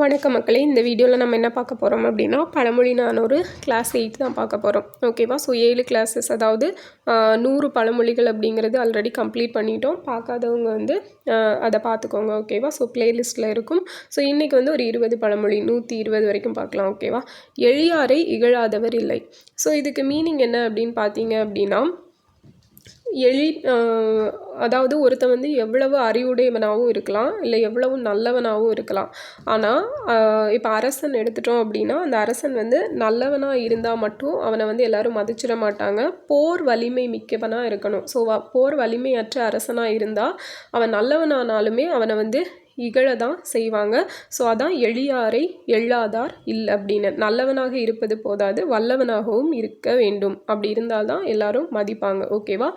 வணக்க மக்களே இந்த வீடியோவில் நம்ம என்ன பார்க்க போகிறோம் அப்படின்னா பழமொழி நானூறு கிளாஸ் எயிட் தான் பார்க்க போகிறோம் ஓகேவா ஸோ ஏழு கிளாஸஸ் அதாவது நூறு பழமொழிகள் அப்படிங்கிறது ஆல்ரெடி கம்ப்ளீட் பண்ணிட்டோம். பார்க்காதவங்க வந்து அதை பார்த்துக்கோங்க. ஓகேவா ஸோ பிளேலிஸ்ட்டில் இருக்கும். ஸோ இன்றைக்கி வந்து ஒரு இருபது பழமொழி நூற்றி இருபது வரைக்கும் பார்க்கலாம். ஓகேவா எளியாரை இகழாதவர் இல்லை. ஸோ இதுக்கு மீனிங் என்ன அப்படின்னு பார்த்தீங்க அப்படின்னா எளி அதாவது ஒருத்தன் வந்து எவ்வளவு அறிவுடையவனாகவும் இருக்கலாம் இல்லை எவ்வளவு நல்லவனாகவும் இருக்கலாம். ஆனால் இப்போ அரசன் எடுத்துட்டோம் அப்படின்னா அந்த அரசன் வந்து நல்லவனாக இருந்தால் மட்டும் அவனை வந்து எல்லோரும் மதிச்சிட மாட்டாங்க. போர் வலிமை மிக்கவனாக இருக்கணும். ஸோ போர் வலிமையற்ற அரசனாக இருந்தால் அவன் நல்லவனானாலுமே அவனை வந்து இகழ தான் செய்வாங்க. ஸோ அதான் எளியாரை எள்ளாதார் இல்லை அப்படின்னு. நல்லவனாக இருப்பது போதாது வல்லவனாகவும் இருக்க வேண்டும். அப்படி இருந்தால் தான் எல்லாரும் மதிப்பாங்க. ஓகேவா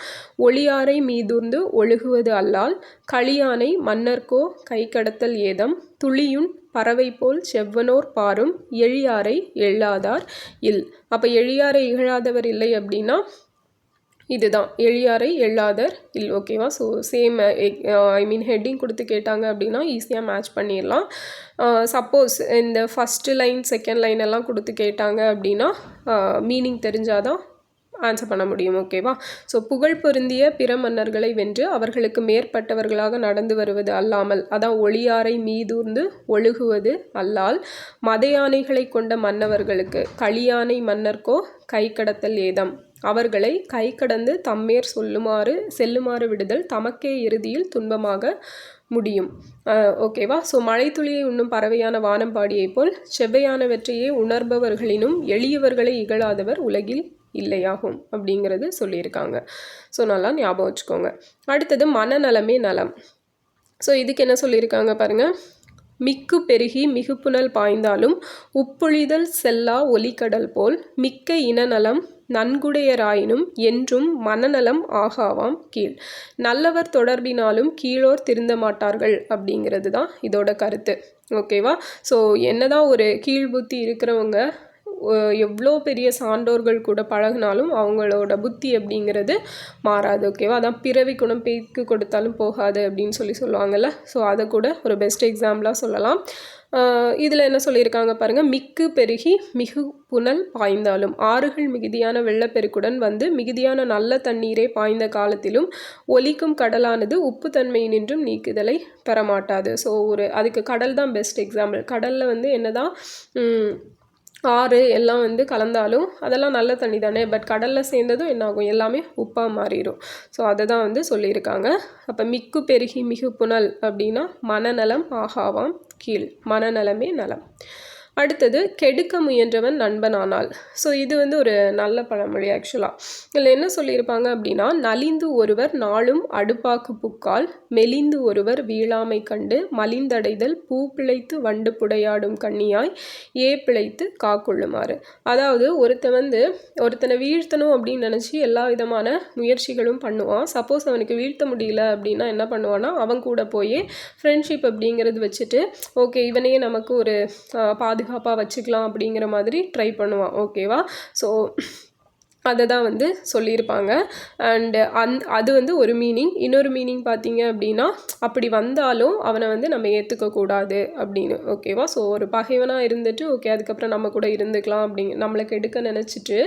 ஒளியாரை மீதுர்ந்து ஒழுகுவது அல்லால் களியானை மன்னர்க்கோ கை கடத்தல் ஏதம் துளியுன் பறவை போல் செவ்வனோர் பாரும் எழியாரை எள்ளாதார் இல். அப்போ எழியாரை இகழாதவர் இல்லை அப்படின்னா இதுதான். எளியாரை எல்லாதர் இல் ஓகேவா so same I mean heading கொடுத்து கேட்டாங்க அப்படின்னா ஈஸியாக மேட்ச் பண்ணிடலாம். சப்போஸ் இந்த ஃபஸ்ட்டு லைன் செகண்ட் லைன் எல்லாம் கொடுத்து கேட்டாங்க அப்படின்னா மீனிங் தெரிஞ்சாதான் ஆன்சர் பண்ண முடியும் ஓகேவா ஸோ புகழ் பொருந்திய பிற மன்னர்களை வென்று அவர்களுக்கு மேற்பட்டவர்களாக நடந்து வருவது அல்லாமல் அதான் ஒளியாரை மீதூர்ந்து ஒழுகுவது அல்லால் மத யானைகளை கொண்ட மன்னவர்களுக்கு களியானை மன்னர்க்கோ கை கடத்தல் ஏதம்? அவர்களை கை கடந்து தம்மேர் சொல்லுமாறு செல்லுமாறு விடுதல் தமக்கே இறுதியில் துன்பமாக முடியும். ஓகேவா ஸோ மழைத்துளியை உண்ணும் பறவையான வானம் பாடியைப் போல் செவ்வையானவற்றையே உணர்பவர்களினும் எளியவர்களை இகழாதவர் உலகில் இல்லையாகும் அப்படிங்கிறது சொல்லியிருக்காங்க. ஸோ நல்லா ஞாபகம் வச்சுக்கோங்க. அடுத்தது மனநலமே நலம். ஸோ இதுக்கு என்ன சொல்லியிருக்காங்க பாருங்க? மிக்கு பெருகி மிகுப்புணல் பாய்ந்தாலும் உப்புழிதல் செல்லா ஒலிக்கடல் போல் மிக்க இனநலம் நன்குடையராயினும் என்றும் மனநலம் ஆகாவாம் கீழ். நல்லவர் தொடர்பினாலும் கீழோர் திருந்த மாட்டார்கள் அப்படிங்கிறது தான் இதோட கருத்து. ஓகேவா ஸோ என்னதான் ஒரு கீழ் புத்தி இருக்கிறவங்க எவ்வளோ பெரிய சான்றோர்கள் கூட பழகினாலும் அவங்களோட புத்தி அப்படிங்கிறது மாறாது. ஓகேவா அதான் பிறவி குணம் பேய்க்கு கொடுத்தாலும் போகாது அப்படின்னு சொல்லி சொல்லுவாங்கள்ல ஸோ அதை கூட ஒரு பெஸ்ட் எக்ஸாம்பிளாக சொல்லலாம். இதில் என்ன சொல்லியிருக்காங்க பாருங்கள் மிக்கு பெருகி மிகு புனல் பாய்ந்தாலும். ஆறுகள் மிகுதியான வெள்ளப்பெருக்குடன் வந்து மிகுதியான நல்ல தண்ணீரை பாய்ந்த காலத்திலும் ஒலிக்கும் கடலானது உப்பு தன்மையினின்றும் நீக்குதலை பெறமாட்டாது. ஸோ ஒரு அதுக்கு கடல் தான் பெஸ்ட் எக்ஸாம்பிள் கடலில் வந்து என்னதான் ஆறு எல்லாம் வந்து கலந்தாலும் அதெல்லாம் நல்ல தண்ணி தானே. பட் கடலில் சேர்ந்ததும் என்னாகும்? எல்லாமே உப்பாக மாறிடும் ஸோ அதை தான் வந்து சொல்லியிருக்காங்க. அப்போ மிக்கு பெருகி மிகு புனல் அப்படின்னா மனநலம் ஆகாவாம். கீழ் மனநலமே நலம். அடுத்தது கெடுக்க முயன்றவன் நண்பனானால் ஸோ இது வந்து ஒரு நல்ல பழமொழி ஆக்சுவலாக இதில் என்ன சொல்லியிருப்பாங்க அப்படின்னா நலிந்து ஒருவர் நாளும் அடுப்பாக்கு புக்கால் மெலிந்து ஒருவர் வீழாமை கண்டு மலிந்தடைதல் பூ பிழைத்து வண்டு புடையாடும் கண்ணியாய் ஏ பிழைத்து காக்கொள்ளுமாறு. அதாவது ஒருத்தன் வந்து ஒருத்தனை வீழ்த்தணும் அப்படின்னு நினச்சி எல்லா விதமான முயற்சிகளும் பண்ணுவான். சப்போஸ் அவனுக்கு வீழ்த்த முடியல அப்படின்னா என்ன பண்ணுவான்னா அவன் கூட போய் ஃப்ரெண்ட்ஷிப் அப்படிங்கிறது வச்சுட்டு ஓகே இவனையே நமக்கு ஒரு பாதுகாப்பாக வச்சுக்கலாம் அப்படிங்கிற மாதிரி ட்ரை பண்ணுவான். ஓகேவா ஸோ அதை தான் வந்து சொல்லியிருப்பாங்க. அண்டு அந் அது வந்து ஒரு மீனிங் இன்னொரு மீனிங் பார்த்தீங்க அப்படின்னா அப்படி வந்தாலும் அவனை வந்து நம்ம ஏற்றுக்கக்கூடாது அப்படின்னு. ஓகேவா ஸோ ஒரு பகைவனாக இருந்துட்டு ஓகே அதுக்கப்புறம் நம்ம கூட இருந்துக்கலாம் அப்படிங்க நம்மளை கெடுக்க நினச்சிட்டு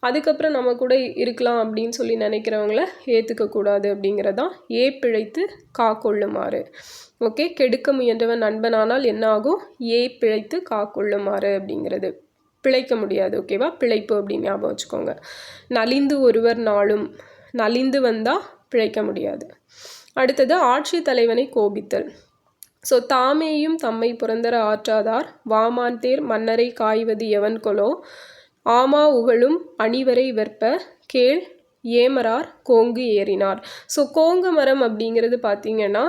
அதுக்கப்புறம் நம்ம கூட இருக்கலாம் அப்படின்னு சொல்லி நினைக்கிறவங்கள ஏற்றுக்கக்கூடாது அப்படிங்கிறதான் ஏ பிழைத்து காக்கொள்ளுமாறு ஓகே கெடுக்க முயன்றவன் நண்பனானால் என்ன ஆகும் ஏ பிழைத்து காக்கொள்ளுமாறு அப்படிங்கிறது. பிழைக்க முடியாது ஓகேவா பிழைப்பு அப்படின்னு ஞாபகம் வச்சுக்கோங்க. நலிந்து ஒருவர் நாளும் நலிந்து வந்தால் பிழைக்க முடியாது. அடுத்தது ஆட்சி தலைவனை கோபித்தல். ஸோ தாமேயும் தம்மை புரந்தர ஆற்றாதார். வாமான் தேர் மன்னரை காய்வது எவன் கொலோ? ஆமா உகழும் அணிவரை வெற்ப. கேள் ஏமரார் கோங்கு ஏறினார். ஸோ கோங்கு மரம் அப்படிங்கிறது பார்த்தீங்கன்னா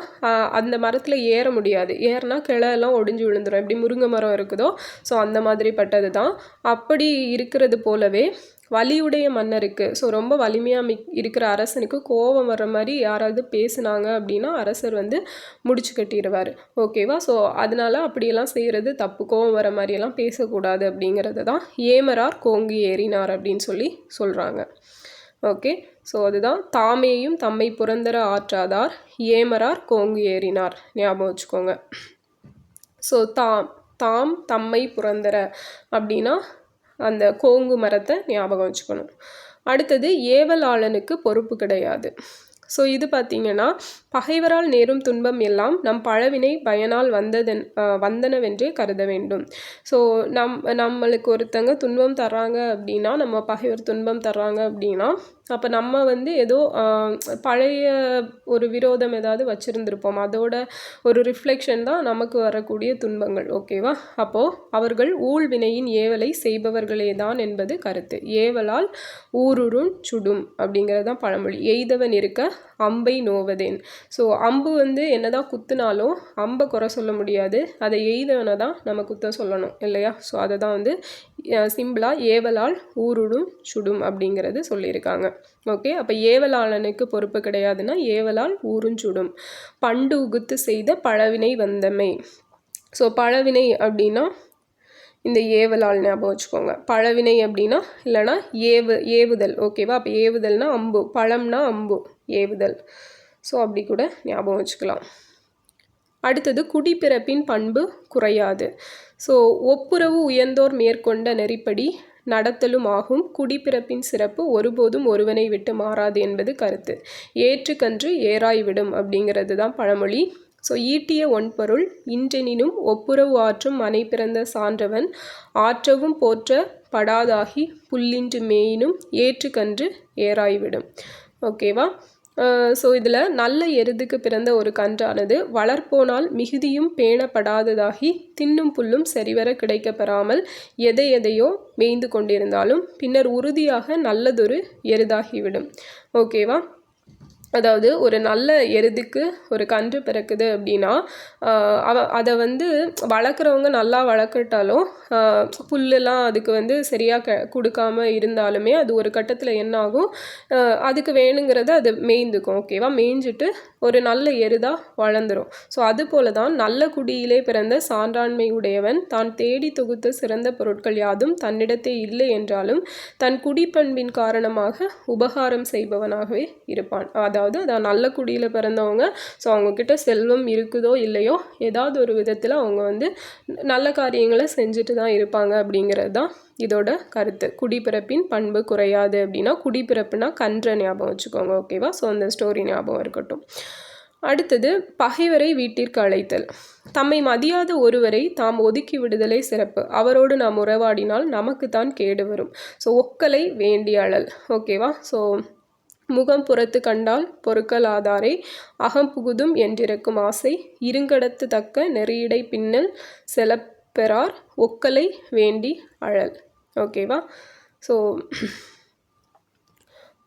அந்த மரத்தில் ஏற முடியாது. ஏறினா கிளையெல்லாம் ஒடிஞ்சு விழுந்துடும் எப்படி முருங்கை மரம் இருக்குதோ ஸோ அந்த மாதிரிப்பட்டது தான் அப்படி இருக்கிறது போலவே வலியுடைய மன்னருக்கு ஸோ ரொம்ப வலிமையாக மிக் இருக்கிற அரசனுக்கு கோபம் வர்ற மாதிரி யாராவது பேசுனாங்க அப்படின்னா அரசர் வந்து முடிச்சு கட்டிடுவார். ஓகேவா ஸோ அதனால் அப்படியெல்லாம் செய்கிறது தப்பு. கோபம் வர மாதிரியெல்லாம் பேசக்கூடாது அப்படிங்கிறது தான் ஏமரார் கோங்கு ஏறினார் அப்படின்னு சொல்லி சொல்கிறாங்க ஓகே. ஸோ அதுதான். தாமேயும் தம்மை புரந்தர ஆற்றாதார். ஏமரார் கோங்கு ஏறினார். ஞாபகம் வச்சுக்கோங்க. ஸோ தாம் தாம் தம்மை புறந்தர அப்படின்னா அந்த கோங்கு மரத்தை ஞாபகம் வச்சுக்கணும். அடுத்தது ஏவலாளனுக்கு பொறுப்பு கிடையாது. ஸோ இது பார்த்திங்கன்னா பகைவரால் நேரும் துன்பம் எல்லாம் நம் பழவினை பயனால் வந்ததன் வந்தனவென்றே கருத வேண்டும். ஸோ நம் நம்மளுக்கு ஒருத்தங்க துன்பம் தர்றாங்க அப்படின்னா நம்ம பகைவர் துன்பம் தர்றாங்க அப்படின்னா அப்போ நம்ம வந்து ஏதோ பழைய ஒரு விரோதம் ஏதாவது வச்சுருந்துருப்போம். அதோட ஒரு ரிஃப்ளெக்ஷன் தான் நமக்கு வரக்கூடிய துன்பங்கள். ஓகேவா அப்போது அவர்கள் ஊழ்வினையின் ஏவலை செய்பவர்களே தான் என்பது கருத்து. ஏவலால் ஊருருண் சுடும் அப்படிங்கிறது தான் பழமொழி. எய்தவன் இருக்க அம்பை நோவதேன். ஸோ அம்பு வந்து என்னதான் குத்துனாலும் அம்பை குறை சொல்ல முடியாது. அதை எய்தவனை தான் நம்ம குத்த சொல்லணும் இல்லையா? ஸோ அதை தான் வந்து சிம்பிளாக ஏவலால் ஊருடும் சுடும் அப்படிங்கிறது சொல்லியிருக்காங்க. ஓகே அப்போ ஏவலாளனுக்கு பொறுப்பு கிடையாதுன்னா ஏவலால் ஊருஞ்சுடும் பண்டு உகுத்து செய்த பழவினை வந்தமை. ஸோ பழவினை அப்படின்னா இந்த ஏவலால் ஞாபகம் வச்சுக்கோங்க. பழவினை அப்படின்னா இல்லைனா ஏவு ஏவுதல். ஓகேவா அப்போ ஏவுதல்னா அம்பு பழம்னா அம்பு ஏவுதல். ஸோ அப்படி கூட ஞாபகம் வச்சுக்கலாம். அடுத்தது குடிப்பிறப்பின் பண்பு குறையாது. ஸோ ஒப்புரவு உயர்ந்தோர் மேற்கொண்ட நெறிப்படி நடத்தலும் ஆகும். குடிப்பிறப்பின் சிறப்பு ஒருபோதும் ஒருவனை விட்டு மாறாது என்பது கருத்து. ஏற்றுக்கன்று ஏறாய்விடும் அப்படிங்கிறது தான் பழமொழி. ஸோ ஈட்டிய ஒன்பொருள் இன்றெனினும் ஒப்புரவு ஆற்றும் மனை பிறந்த சான்றவன் ஆற்றவும் போற்ற படாதாகி புல்லின்று மேயினும் ஏற்றுக்கன்று ஏறாய்விடும். ஓகேவா ஸோ இதில் நல்ல எருதுக்கு பிறந்த ஒரு கன்றானது வளர்ப்போனால் மிகுதியும் பேணப்படாததாகி தின்னும் புல்லும் சரிவர கிடைக்கப்பெறாமல் எதை எதையோ மேய்ந்து கொண்டிருந்தாலும் பின்னர் உறுதியாக நல்லதொரு எருதாகிவிடும். ஓகேவா அதாவது ஒரு நல்ல எருதுக்கு ஒரு கன்று பிறக்குது அப்படின்னா அவ அதை வந்து வளர்க்குறவங்க நல்லா வளர்க்கட்டாலும் புல்லுலாம் அதுக்கு வந்து சரியாக க கொடுக்காம இருந்தாலுமே அது ஒரு கட்டத்தில் என்ன ஆகும்? அதுக்கு வேணுங்கிறத அது மேய்ந்துக்கும் ஓகேவா? மேய்ஞ்சிட்டு ஒரு நல்ல எருதாக வளர்ந்துடும் ஸோ அது போல தான் நல்ல குடியிலே பிறந்த சான்றாண்மை உடையவன் தான் தேடி தொகுத்த சிறந்த பொருட்கள் யாதும் தன்னிடத்தே இல்லை என்றாலும் தன் குடிப்பண்பின் காரணமாக உபகாரம் செய்பவனாகவே இருப்பான். அதான் அதாவது அதான் நல்ல குடியில் பிறந்தவங்க. ஸோ அவங்கக்கிட்ட செல்வம் இருக்குதோ இல்லையோ ஏதாவது ஒரு விதத்தில் அவங்க வந்து நல்ல காரியங்களை செஞ்சுட்டு தான் இருப்பாங்க அப்படிங்கிறது தான் இதோட கருத்து. குடிப்பிறப்பின் பண்பு குறையாது அப்படின்னா குடிப்பிறப்புனா கன்ற ஞாபகம் வச்சுக்கோங்க ஓகேவா ஸோ அந்த ஸ்டோரி ஞாபகம் இருக்கட்டும். அடுத்தது பகைவரை வீட்டிற்கு அழைத்தல். தம்மை மதியாத ஒருவரை தாம் ஒதுக்கி விடுதலே சிறப்பு. அவரோடு நாம் உறவாடினால் நமக்கு தான் கேடு வரும். ஸோ ஒக்கலை வேண்டிய அழல் ஓகேவா ஸோ முகம் புறத்து கண்டால் பொறுக்கலாதாரை. அகம் புகுதும் என்றிருக்கும் ஆசை. இருங்கடத்து தக்க நெறியிடை பின்னல் செலப்பெறார். ஒக்கலை வேண்டி அழல். ஓகேவா? ஸோ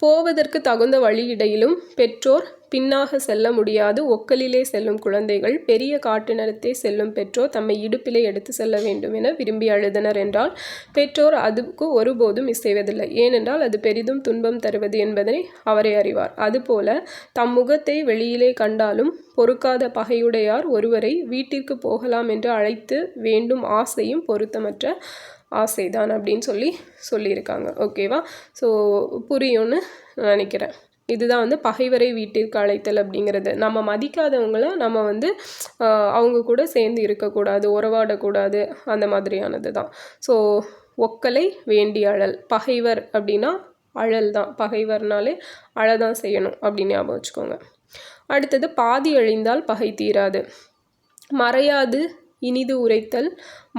போவதற்கு தகுந்த வழியிடையிலும் பெற்றோர் பின்னாக செல்ல முடியாது. ஒக்கலிலே செல்லும் குழந்தைகள் பெரிய காட்டு நிறத்தே செல்லும் பெற்றோர் தம்மை இடுப்பிலே எடுத்து செல்ல வேண்டும் என விரும்பி அழுதனர் என்றால் பெற்றோர் அதுக்கு ஒருபோதும் இசைவதில்லை ஏனென்றால் அது பெரிதும் துன்பம் தருவது என்பதனை அவரை அறிவார். அதுபோல தம் முகத்தை வெளியிலே கண்டாலும் பொறுக்காத பகையுடையார் ஒருவரை வீட்டிற்கு போகலாம் என்று அழைத்து வேண்டும் ஆசையும் பொருத்தமற்ற ஆசைதான் அப்படின்னு சொல்லி சொல்லியிருக்காங்க. ஓகேவா ஸோ புரியும்னு நினைக்கிறேன். இதுதான் வந்து பகைவரை வீட்டிற்கு அழைத்தல் அப்படிங்கிறது. நம்ம மதிக்காதவங்கள நம்ம வந்து அவங்க கூட சேர்ந்து இருக்கக்கூடாது உறவாடக்கூடாது அந்த மாதிரியானது தான். ஸோ ஒக்கலை வேண்டி அழல். பகைவர் அப்படின்னா அழல் தான். பகைவர்னாலே அழதான் செய்யணும் அப்படின்னு ஞாபகம் வச்சுக்கோங்க. அடுத்தது பாதி அழிந்தால் பகை தீராது. மறையாது இனிது உரைத்தல்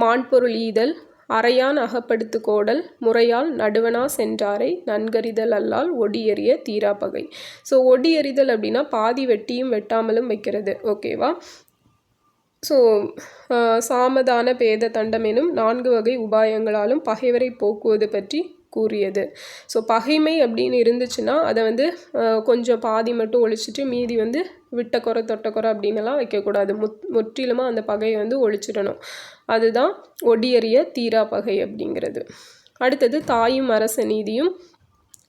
மான்பொருள் ஈதல் அறையான் அகப்படுத்து கோடல் முறையால் நடுவனா சென்றாரை நன்கறிதல் அல்லால் ஒடியறிய தீராப்பகை ஸோ ஒடியறிதல் அப்படின்னா பாதி வெட்டியும் வெட்டாமலும் வைக்கிறது. ஓகேவா ஸோ சாமதான பேத தண்டம் எனும் நான்கு வகை உபாயங்களாலும் பகைவரை போக்குவது பற்றி கூறியது. ஸோ பகைமை அப்படின்னு இருந்துச்சுன்னா அதை வந்து கொஞ்சம் பாதி மட்டும் ஒழிச்சிட்டு மீதி வந்து விட்ட தொட்டக்குறை தொட்ட அப்படின்னுலாம் வைக்கக்கூடாது. முத் முற்றிலுமாக அந்த பகையை வந்து ஒழிச்சிடணும். அதுதான் ஒடியறிய தீரா பகை அப்படிங்கிறது. அடுத்தது தாயும் அரச நீதியும்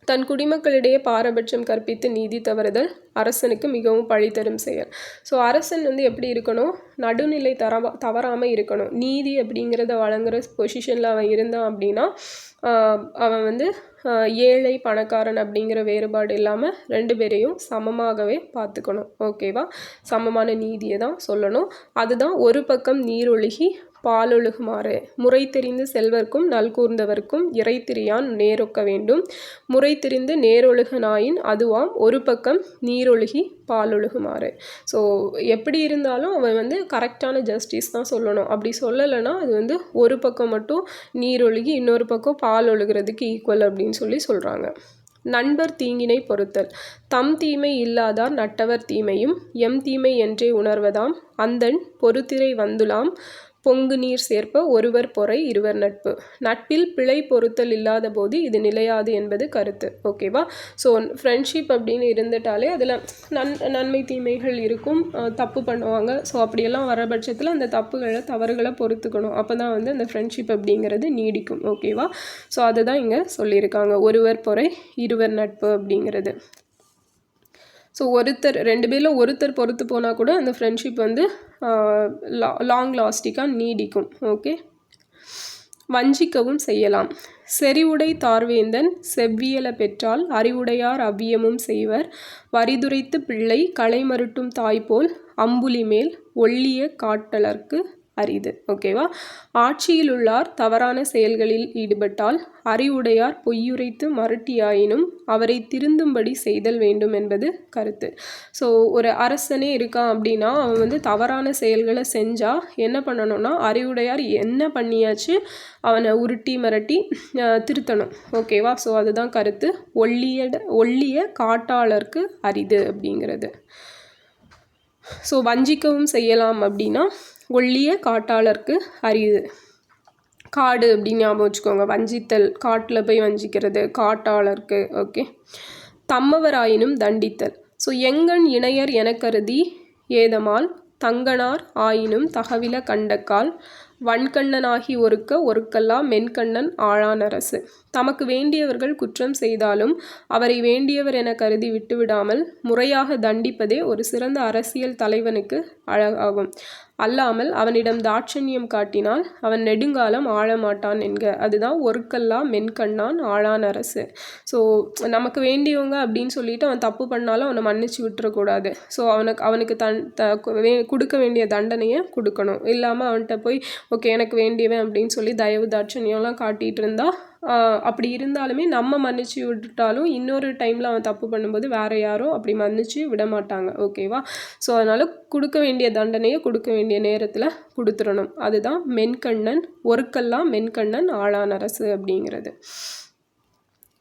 தன் குடிமக்களிடையே பாரபட்சம் கற்பித்து நீதி தவறுதல் அரசனுக்கு மிகவும் பழி தரும் செயல். ஸோ அரசன் வந்து எப்படி இருக்கணும்? நடுநிலை தரவா தவறாமல் இருக்கணும். நீதி அப்படிங்கிறத வழங்குற பொசிஷனில் அவன் இருந்தான் அப்படின்னா அவன் வந்து ஏழை பணக்காரன் அப்படிங்கிற வேறுபாடு இல்லாமல் ரெண்டு பேரையும் சமமாகவே பார்த்துக்கணும். ஓகேவா சமமான நீதியை தான் சொல்லணும். அதுதான் ஒரு பக்கம் நீரொழுகி பாலொழுகுமாறு. முறை தெரிந்து செல்வர்க்கும் நல்கூர்ந்தவர்க்கும் இறை திரியான் நேரொக்க வேண்டும். முறை தெரிந்து நேரொழுகனாயின் அதுவாம் ஒரு பக்கம் நீரொழுகி பாலொழுகுமாறு. ஸோ எப்படி இருந்தாலும் அவன் வந்து கரெக்டான ஜஸ்டிஸ் தான் சொல்லணும். அப்படி சொல்லலைன்னா அது வந்து ஒரு பக்கம் மட்டும் நீரொழுகி இன்னொரு பக்கம் பால் ஒழுகிறதுக்கு ஈக்குவல் அப்படின்னு சொல்லி சொல்கிறாங்க நண்பர் தீங்கினை பொறுத்தல். தம் தீமை இல்லாதார் நட்டவர் தீமையும் எம் தீமை என்றே உணர்வதாம். அந்தன் பொறுத்திரை வந்துலாம் பொங்கு நீர் சேர்ப்ப ஒருவர் பொறை இருவர் நட்பு. நட்பில் பிழை பொருத்தல் இல்லாத போது இது நிலையாது என்பது கருத்து. ஓகேவா ஸோ ஃப்ரெண்ட்ஷிப் அப்படின்னு இருந்துட்டாலே அதில் நன் நன்மை தீமைகள் இருக்கும். தப்பு பண்ணுவாங்க. ஸோ அப்படியெல்லாம் வர பட்சத்தில் அந்த தப்புகளை தவறுகளை பொறுத்துக்கணும். அப்போ தான் வந்து அந்த ஃப்ரெண்ட்ஷிப் அப்படிங்கிறது நீடிக்கும். ஓகேவா ஸோ அதை தான் இங்கே சொல்லியிருக்காங்க. ஒருவர் பொறை இருவர் நட்பு அப்படிங்கிறது. ஸோ ஒருத்தர் ரெண்டு பேரில் ஒருத்தர் பொறுத்து போனால் கூட அந்த ஃப்ரெண்ட்ஷிப் வந்து லா லாங் லாஸ்டிக்காக நீடிக்கும். ஓகே வஞ்சிக்கவும் செய்யலாம். செறிவுடை தார்வேந்தன் செவ்வியல பெற்றால் அறிவுடையார் அவ்வியமும் செய்வர். வரிதுரைத்து பிள்ளை களைமருட்டும் தாய்போல் அம்புலி மேல் ஒள்ளிய காட்டலர்க்கு அரிது ஓகேவா? ஆட்சியில் உள்ளார் தவறான செயல்களில் ஈடுபட்டால் அறிவுடையார் பொய்யுரைத்து மறுட்டியாயினும் அவரை திருந்தும்படி செய்தல் வேண்டும் என்பது கருத்து. ஸோ ஒரு அரசனே இருக்கான் அப்படின்னா அவன் வந்து தவறான செயல்களை செஞ்சால் என்ன பண்ணணும்னா அறிவுடையார் என்ன பண்ணியாச்சு அவனை உருட்டி மிரட்டி திருத்தணும். ஓகேவா? ஸோ அதுதான் கருத்து. ஒல்லிய ஒல்லிய காட்டாளருக்கு அரிது அப்படிங்கிறது. ஸோ வஞ்சிக்கவும் செய்யலாம் அப்படின்னா ஒல்லிய காட்டாளருக்கு அரிது. காடு அப்படின்னு ஞாபகம் வச்சுக்கோங்க. வஞ்சித்தல் காட்டில் போய் வஞ்சிக்கிறது காட்டாளருக்கு ஓகே தம்மவராயினும் தண்டித்தல். ஸோ எங்கன் இணையர் என கருதி ஏதமால் தங்கனார் ஆயினும் தகவில கண்டக்கால் வன்கண்ணனாகி ஒருக்க ஒருக்கெல்லாம் மென்கண்ணன் ஆழானரசு தமக்கு வேண்டியவர்கள் குற்றம் செய்தாலும் அவரை வேண்டியவர் என கருதி விட்டுவிடாமல் முறையாக தண்டிப்பதே ஒரு சிறந்த அரசியல் தலைவனுக்கு அழகாகும். அல்லாமல் அவனிடம் தாட்சண்யம் காட்டினால் அவன் நெடுங்காலம் ஆழமாட்டான் என்க. அதுதான் ஒருக்கெல்லாம் மென்கண்ணான் ஆளான் அரசு. ஸோ நமக்கு வேண்டியவங்க அப்படின்னு சொல்லிட்டு அவன் தப்பு பண்ணாலும் அவனை மன்னிச்சு விட்டுறக்கூடாது. ஸோ அவனுக்கு அவனுக்கு தன் த கொடுக்க வேண்டிய தண்டனையை கொடுக்கணும். இல்லாமல் அவன்கிட்ட போய் ஓகே எனக்கு வேண்டியவன் அப்படின்னு சொல்லி தயவு தாட்சண்யம்லாம் காட்டிகிட்டு இருந்தால் அப்படி இருந்தாலுமே நம்ம மன்னிச்சு விட்டுட்டாலும் இன்னொரு டைமில் அவன் தப்பு பண்ணும்போது வேறு யாரும் அப்படி மன்னிச்சு விட மாட்டாங்க. ஓகேவா ஸோ அதனால் கொடுக்க வேண்டிய தண்டனையை கொடுக்க வேண்டிய நேரத்தில் கொடுத்துடணும். அதுதான் மென்கண்ணன் ஒருக்கெல்லாம் மென்கண்ணன் ஆளான அரசு அப்படிங்கிறது.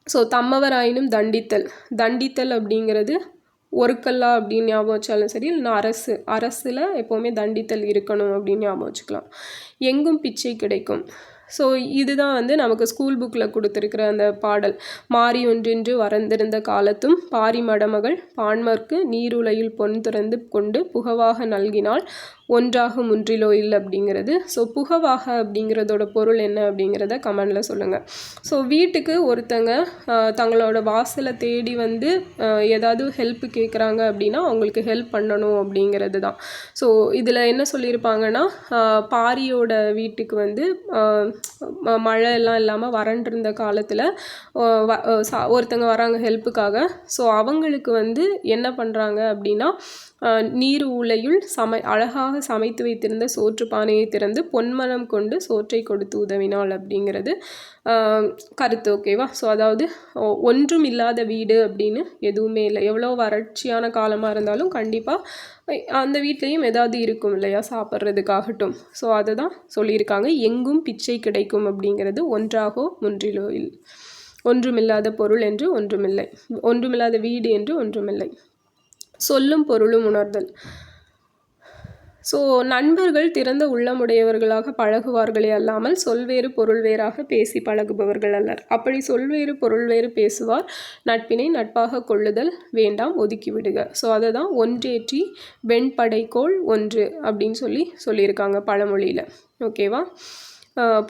ஸோ தம்மவராயினும் தண்டித்தல். தண்டித்தல் அப்படிங்கிறது ஒருக்கல்லா அப்படின்னு ஞாபகம் வச்சாலும் சரி இல்லைனா அரசு. அரசில் எப்போவுமே தண்டித்தல் இருக்கணும் அப்படின்னு ஞாபகம் வச்சுக்கலாம். எங்கும் பிச்சை கிடைக்கும். ஸோ இதுதான் வந்து நமக்கு ஸ்கூல் புக்கில் கொடுத்துருக்கிற அந்த பாடல். மாறி ஒன்றின்று வரந்திருந்த காலத்தும் பாரி மடமகள் பான்மர்க்கு நீருலையில் பொன் திறந்து கொண்டு புகவாக நல்கினால் ஒன்றாகும் முன்றிலோ இல்லை அப்படிங்கிறது. ஸோ புகவாக அப்படிங்கிறதோட பொருள் என்ன அப்படிங்கிறத கமெண்டில் சொல்லுங்கள் ஸோ வீட்டுக்கு ஒருத்தங்க தங்களோட வாசலை தேடி வந்து ஏதாவது ஹெல்ப் கேட்குறாங்க அப்படின்னா அவங்களுக்கு ஹெல்ப் பண்ணணும் அப்படிங்கிறது தான். ஸோ இதில் என்ன சொல்லியிருப்பாங்கன்னா பாரியோட வீட்டுக்கு வந்து மழை எல்லாம் இல்லாமல் வறண்டிருந்த காலத்தில் ஒருத்தங்க வராங்க ஹெல்ப்புக்காக ஸோ அவங்களுக்கு வந்து என்ன பண்ணுறாங்க அப்படின்னா நீர் ஊலையுள் சமை அழகாக சமைத்து வைத்திருந்த சோற்று பானையை திறந்து பொன்மனம் கொண்டு சோற்றை கொடுத்து உதவினாள் அப்படிங்கிறது. கருத்து ஓகேவா ஸோ அதாவது ஒன்றும் இல்லாத வீடு அப்படின்னு எதுவுமே இல்லை. எவ்வளோ வறட்சியான காலமாக இருந்தாலும் கண்டிப்பாக அந்த வீட்லேயும் ஏதாவது இருக்கும் இல்லையா? சாப்பிட்றதுக்காகட்டும். ஸோ அதை தான் சொல்லியிருக்காங்க. எங்கும் பிச்சை கிடைக்கும் அப்படிங்கிறது ஒன்றாகோ முன்றிலோ இல் ஒன்றுமில்லாத பொருள் என்று ஒன்றுமில்லை. ஒன்றுமில்லாத வீடு என்று ஒன்றுமில்லை. சொல்லும் பொருளும் உணர்தல். ஸோ நண்பர்கள் திறந்த உள்ளமுடையவர்களாக பழகுவார்களே அல்லாமல் சொல்வேறு பொருள் வேறாக பேசி பழகுபவர்கள் அல்லர். அப்படி சொல்வேறு பொருள் வேறு பேசுவார். நட்பினை நட்பாக கொள்ளுதல் வேண்டாம் ஒதுக்கி விடுக. ஸோ அதை தான் ஒன்றேற்றி வெண்படைக்கோள் ஒன்று அப்படின்னு சொல்லி சொல்லியிருக்காங்க பழமொழியில். ஓகேவா?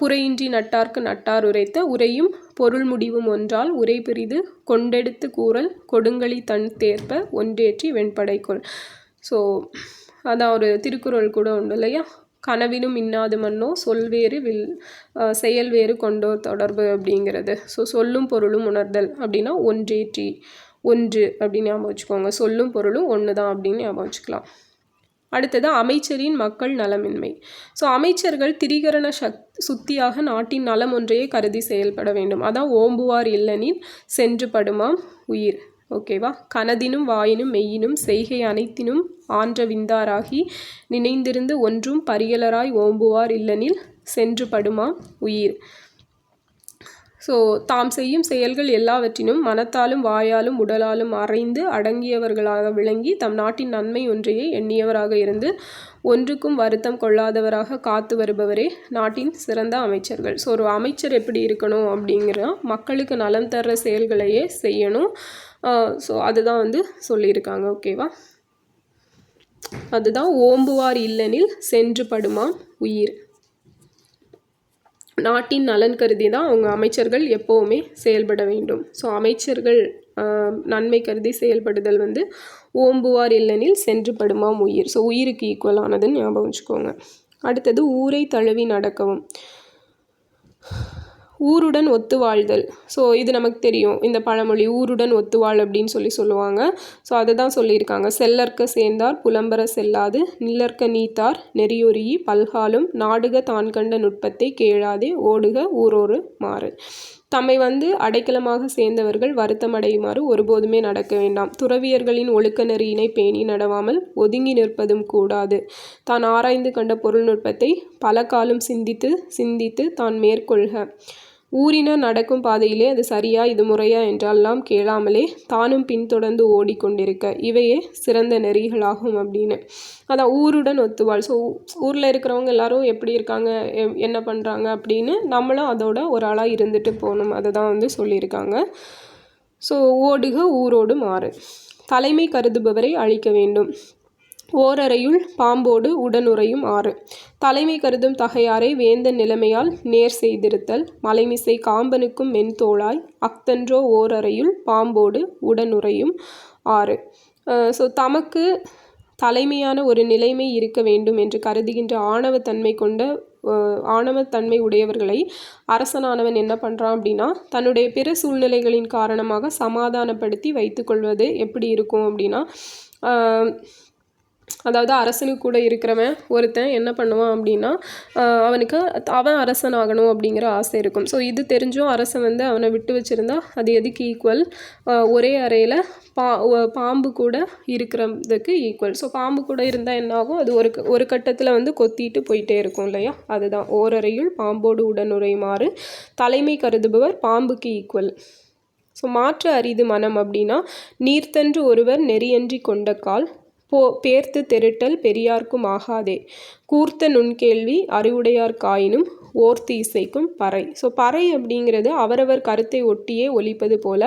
புறையின்றி நட்டார்க்கு நட்டார் உரைத்த உரையும் பொருள் முடிவும் ஒன்றால் உரை பிரிது கொண்டெடுத்து கூறல் கொடுங்களி தன் தேர்ப்ப ஒன்றேற்றி வெண்படைக்கொள் ஸோ அதான் ஒரு திருக்குறள் கூட உண்டு இல்லையா? கனவினும் இன்னாது மன்னோ சொல் வேறு வில் செயல் வேறு கொண்டோர் தொடர்பு அப்படிங்கிறது. ஸோ சொல்லும் பொருளும் உணர்தல் அப்படின்னா ஒன்றேற்றி ஒன்று அப்படின்னு ஞாபகம் வச்சுக்கோங்க. சொல்லும் பொருளும் ஒன்று தான் அப்படின்னு ஞாபகம் வச்சுக்கலாம். அடுத்தது அமைச்சரின் மக்கள் நலமின்மை. ஸோ அமைச்சர்கள் திரிகரண சக் சுத்தியாக நாட்டின் நலம் ஒன்றையே கருதி செயல்பட வேண்டும். அதான் ஓம்புவார் இல்லனின் சென்று படுமாம் உயிர் ஓகேவா கனதினும் வாயினும் மெய்யினும் செய்கை அனைத்தினும் ஆன்ற விந்தாராகி நினைந்திருந்து ஒன்றும் பரியலராய் ஓம்புவார் இல்லனில் சென்று படுமாம் உயிர். ஸோ தாம் செய்யும் செயல்கள் எல்லாவற்றினும் மனத்தாலும் வாயாலும் உடலாலும் அறைந்து அடங்கியவர்களாக விளங்கி தம் நாட்டின் நன்மை ஒன்றையே எண்ணியவராக இருந்து ஒன்றுக்கும் வருத்தம் கொள்ளாதவராக காத்து வருபவரே நாட்டின் சிறந்த அமைச்சர்கள். ஸோ ஒரு அமைச்சர் எப்படி இருக்கணும் அப்படிங்கிற மக்களுக்கு நலம் தர்ற செயல்களையே செய்யணும். ஸோ அதுதான் வந்து சொல்லியிருக்காங்க. ஓகேவா அதுதான் ஓம்புவார் இல்லனில் சென்று படுமாம் உயிர். நாட்டின் நலன் கருதி தான் அவங்க அமைச்சர்கள் எப்போவுமே செயல்பட வேண்டும். ஸோ அமைச்சர்கள் நன்மை கருதி செயல்படுதல் வந்து ஓம்புவார் இல்லனில் சென்று படுமாம் உயிர். ஸோ உயிருக்கு ஈக்குவலானதுன்னு ஞாபகம் வச்சுக்கோங்க. அடுத்தது ஊரை தழுவி நடக்கவும். ஊருடன் ஒத்து வாழ்தல் ஸோ இது நமக்கு தெரியும். இந்த பழமொழி ஊருடன் ஒத்து வாழ் அப்படின்னு சொல்லி சொல்லுவாங்க. ஸோ அதை தான் சொல்லியிருக்காங்க. செல்லற்க சேர்ந்தார் புலம்பர செல்லாது நில்லற்க நீத்தார் நெறியொறியி பல்காலும் நாடுக தான் கண்ட நுட்பத்தை கேளாதே ஓடுக ஊரோரு மாறு தம்மை வந்து அடைக்கலமாக சேர்ந்தவர்கள் வருத்தமடையுமாறு ஒருபோதுமே நடக்க வேண்டாம். துறவியர்களின் ஒழுக்க நெறியினை பேணி நடவாமல் ஒதுங்கி நிற்பதும் கூடாது. தான் ஆராய்ந்து கண்ட பொருள் நுட்பத்தை பல காலம் சிந்தித்து சிந்தித்து தான் மேற்கொள்க. ஊரினர் நடக்கும் பாதையிலே அது சரியா இது முறையா என்றெல்லாம் கேளாமலே தானும் பின்தொடர்ந்து ஓடிக்கொண்டிருக்க. இவையே சிறந்த நெறிகளாகும் அப்படின்னு. அதான் ஊருடன் ஒத்துவாள். ஸோ ஊரில் இருக்கிறவங்க எல்லாரும் எப்படி இருக்காங்க என்ன பண்ணுறாங்க அப்படின்னு நம்மளும் அதோட ஒரு ஆளாக இருந்துட்டு போகணும். அதை தான் வந்து சொல்லியிருக்காங்க. ஸோ ஓடுக ஊரோடு மாறு. தலைமை கருதுபவரை அழிக்க வேண்டும். ஓரறையுள் பாம்போடு உடனுறையும் ஆறு. தலைமை கருதும் தகையாரை வேந்தன் நிலைமையால் நேர் செய்திருத்தல் மலைமிசை காம்பனுக்கும் மென்தோளாய் அக்தன்றோ ஓரறையுள் பாம்போடு உடனுறையும் ஆறு. ஸோ தமக்கு தலைமையான ஒரு நிலைமை இருக்க வேண்டும் என்று கருதுகின்ற ஆணவத்தன்மை கொண்ட ஆணவத்தன்மை உடையவர்களை அரசனானவன் என்ன பண்ணுறான் அப்படின்னா தன்னுடைய பிற சூழ்நிலைகளின் காரணமாக சமாதானப்படுத்தி வைத்துக்கொள்வது எப்படி இருக்கும் அப்படின்னா அதாவது அரசனுக்கு கூட இருக்கிறவன் ஒருத்தன் என்ன பண்ணுவான் அப்படின்னா அவனுக்கு அவன் அரசன் ஆகணும் அப்படிங்கிற ஆசை இருக்கும். ஸோ இது தெரிஞ்சும் அரசன் வந்து அவனை விட்டு வச்சுருந்தா அது எதுக்கு ஈக்குவல் ஒரே அறையில் பா பாம்பு கூட இருக்கிறதுக்கு ஈக்குவல் ஸோ பாம்பு கூட இருந்தால் என்ன ஆகும்? அது ஒரு ஒரு கட்டத்தில் வந்து கொத்திட்டு போயிட்டே இருக்கும் இல்லையா? அதுதான். ஓரறையுள் பாம்போடு உடனுரைமாறு தலைமை கருதுபவர் பாம்புக்கு ஈக்குவல் ஸோ மாற்று அரிது மனம் அப்படின்னா நீர்த்தன்று ஒருவர் நெறியன்றி கொண்ட கால் போ பேர்த்து தெருட்டல் பெரியார்க்கும் ஆகாதே. கூர்த்த நுண்கேள்வி அறிவுடையார்க்காயினும் ஓர்த்து இசைக்கும் பறை. ஸோ பறை அப்படிங்கிறது அவரவர் கருத்தை ஒட்டியே ஒழிப்பது போல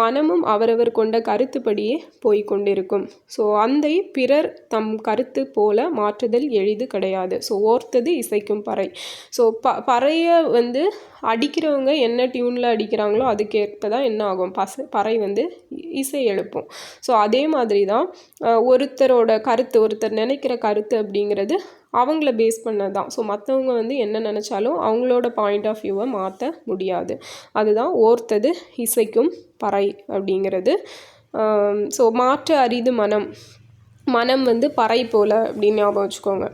மனமும் அவரவர் கொண்ட கருத்துப்படியே போய்கொண்டிருக்கும் ஸோ அந்த பிறர் தம் கருத்து போல மாற்றுதல் எளிது கிடையாது. ஸோ ஓர்த்தது இசைக்கும் பறை. ஸோ ப பறையை வந்து அடிக்கிறவங்க என்ன டியூனில் அடிக்கிறாங்களோ அதுக்கேற்ப தான் என்ன ஆகும்? பச பறை வந்து இசை எழுப்பும். ஸோ அதே மாதிரி தான் ஒருத்தரோட கருத்து ஒருத்தர் நினைக்கிற கருத்து அப்படிங்கிறது அவங்கள பேஸ் பண்ணது தான் ஸோ மற்றவங்க வந்து என்ன நினச்சாலும் அவங்களோட பாயிண்ட் ஆஃப் வியூவை மாற்ற முடியாது. அதுதான் ஓர்த்தது இசைக்கும் பறை அப்படிங்கிறது. ஸோ மாற்று அரிது மனம். மனம் வந்து பறை போல் அப்படின்னு ஞாபகம் வச்சுக்கோங்க.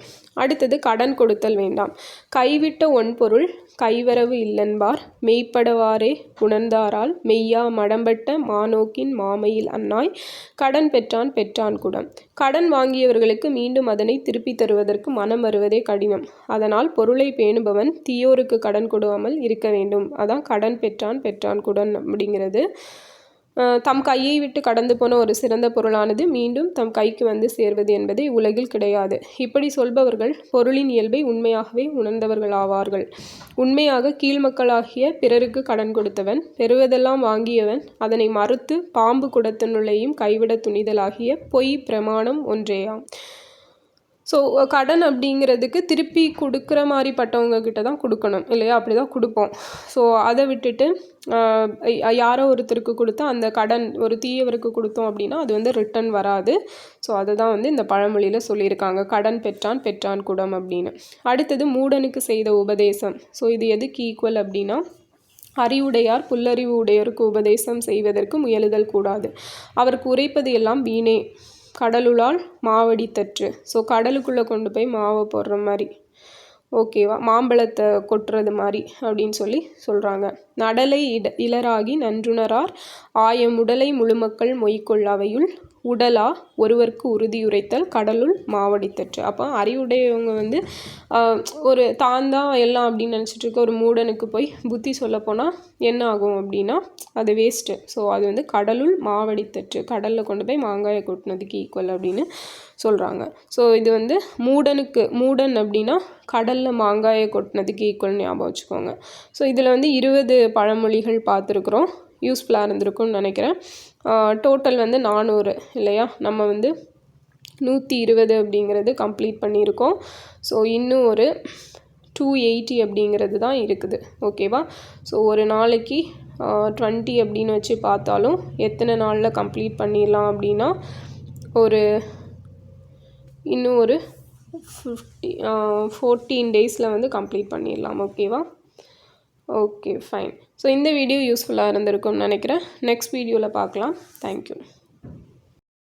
அடுத்தது கடன் கொடுத்தல் வேண்டாம். கைவிட்ட ஒன்பொருள் கைவரவு இல்லென்பார். மெய்ப்படவாரே உணர்ந்தாரால் மெய்யா மடம்பட்ட மானோக்கின் மாமையில் அன்னாய் கடன் பெற்றான் பெற்றான் குடம். கடன் வாங்கியவர்களுக்கு மீண்டும் அதனை திருப்பி தருவதற்கு மனம் வருவதே கடினம். அதனால் பொருளை பேணுபவன் தீயோருக்கு கடன் கொடுவாமல் இருக்க வேண்டும். அதான் கடன் பெற்றான் பெற்றான் குடன் அப்படிங்கிறது. தம் கையை விட்டு கடந்து போன ஒரு சிறந்த பொருளானது மீண்டும் தம் கைக்கு வந்து சேர்வது என்பதை உலகில் கிடையாது. இப்படி சொல்பவர்கள் பொருளின் இயல்பை உண்மையாகவே உணர்ந்தவர்கள் ஆவார்கள். உண்மையாக கீழ்மக்களாகிய பிறருக்கு கடன் கொடுத்தவன் பெறுவதெல்லாம் வாங்கியவன் அதனை மறுத்து பாம்பு குடத்தினுள்ளேயும் கைவிட துணிதலாகிய பொய் பிரமாணம் ஒன்றேயாம். ஸோ கடன் அப்படிங்கிறதுக்கு திருப்பி கொடுக்குற மாதிரி பட்டவங்க கிட்ட தான் கொடுக்கணும் இல்லையா? அப்படி தான் கொடுப்போம். ஸோ அதை விட்டுட்டு யாரோ ஒருத்தருக்கு கொடுத்தா அந்த கடன் ஒரு தீயவருக்கு கொடுத்தோம் அப்படின்னா அது வந்து ரிட்டன் வராது. ஸோ அதை தான் வந்து இந்த பழமொழியில் சொல்லியிருக்காங்க. கடன் பெற்றான் பெற்றான் குடம் அப்படின்னு. அடுத்தது மூடனுக்கு செய்த உபதேசம். ஸோ இது எதுக்கு ஈக்குவல் அப்படின்னா அறிவுடையார் புல்லறிவு உடையோருக்கு உபதேசம் செய்வதற்கு முயலுதல் கூடாது. அவருக்கு உரைப்பது எல்லாம் வீணே. கடலுளால் மாவடித்தற்று ஸோ கடலுக்குள்ளே கொண்டு போய் மாவை போடுற மாதிரி. ஓகேவா மாம்பழத்தை கொட்டுறது மாதிரி அப்படின்னு சொல்லி சொல்கிறாங்க நடலை இட இளராகி நன்றுணரார். ஆயமுடலை முழுமக்கள் மொய்கொள்ளவையுள் உடலா ஒருவருக்கு உறுதியுரைத்தல் கடலுள் மாவடித்தற்று. அப்போ அறிவுடையவங்க வந்து ஒரு தான் தான் எல்லாம் அப்படின்னு நினச்சிட்டு இருக்க ஒரு மூடனுக்கு போய் புத்தி சொல்லப்போனால் என்ன ஆகும் அப்படின்னா அது வேஸ்ட்டு ஸோ அது வந்து கடலுள் மாவடித்தற்று. கடலில் கொண்டு போய் மாங்காயை கொட்டினதுக்கு ஈக்குவல் அப்படின்னு சொல்கிறாங்க ஸோ இது வந்து மூடனுக்கு மூடன் அப்படின்னா கடலில் மாங்காயை கொட்டினதுக்கு ஈக்குவல் ஞாபகம் வச்சுக்கோங்க. ஸோ இதில் வந்து இருபது பழமொழிகள் பார்த்துருக்குறோம். யூஸ்ஃபுல்லாக இருந்திருக்கும்னு நினைக்கிறேன். டோட்டல் வந்து நானூறு இல்லையா? நம்ம வந்து நூற்றி இருபது அப்படிங்கிறது கம்ப்ளீட் பண்ணியிருக்கோம். ஸோ இன்னும் ஒரு டூ எயிட்டி அப்படிங்கிறது தான் இருக்குது. ஓகேவா ஸோ ஒரு நாளைக்கு டுவெண்ட்டி அப்படின்னு வச்சு பார்த்தாலும் எத்தனை நாளில் கம்ப்ளீட் பண்ணிடலாம் அப்படின்னா ஒரு இன்னும் ஒரு ஃபிஃப்டி ஃபோர்டீன் டேஸில் வந்து கம்ப்ளீட் பண்ணிடலாம். ஓகேவா ஓகே ஃபைன் ஸோ இந்த வீடியோ யூஸ்ஃபுல்லாக இருந்திருக்கும்னு நினைக்கிறேன். நெக்ஸ்ட் வீடியோவில் பார்க்கலாம். தேங்க்யூ